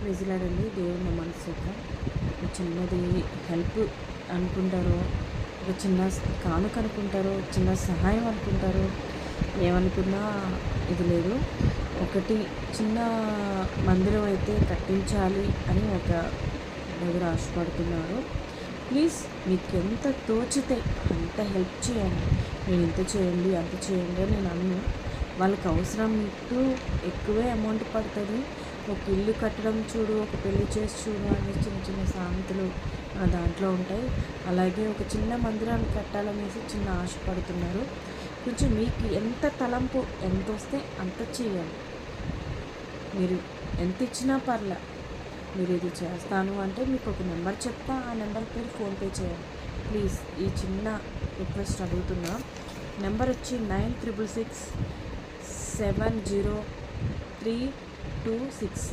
ప్రజలాడండి దేవుని మనసు ఒక చిన్నది హెల్ప్ అనుకుంటారో ఒక చిన్న కానుక అనుకుంటారో చిన్న సహాయం అనుకుంటారో ఏమనుకున్నా ఇది లేదు. ఒకటి చిన్న మందిరం అయితే కట్టించాలి అని ఒక దగ్గర ఆశపడుతున్నారు. ప్లీజ్ మీకు ఎంత తోచితే అంత హెల్ప్ చేయండి. నేను ఇంత చేయండి అంత చేయండి అని నేను అన్ను వాళ్ళకి అవసరం ఇట్టు ఎక్కువే అమౌంట్ పడుతుంది. ఒక ఇల్లు కట్టడం చూడు ఒక పెళ్ళి చేసి చూడు అనే చిన్న చిన్న సామెతలు ఆ దాంట్లో ఉంటాయి. అలాగే ఒక చిన్న మందిరాన్ని కట్టాలనేసి చిన్న ఆశ పడుతున్నారు. కొంచెం మీకు ఎంత తలంపు ఎంత వస్తే అంత చేయాలి. మీరు ఎంత ఇచ్చినా పర్లే మీరు ఇది చేస్తాను అంటే మీకు ఒక నెంబర్ చెప్తా ఆ నెంబర్ పేరు ఫోన్పే చేయాలి ప్లీజ్ ఈ చిన్న రిక్వెస్ట్ అడుగుతున్నా. నెంబర్ వచ్చి nine triple six seven zero three two six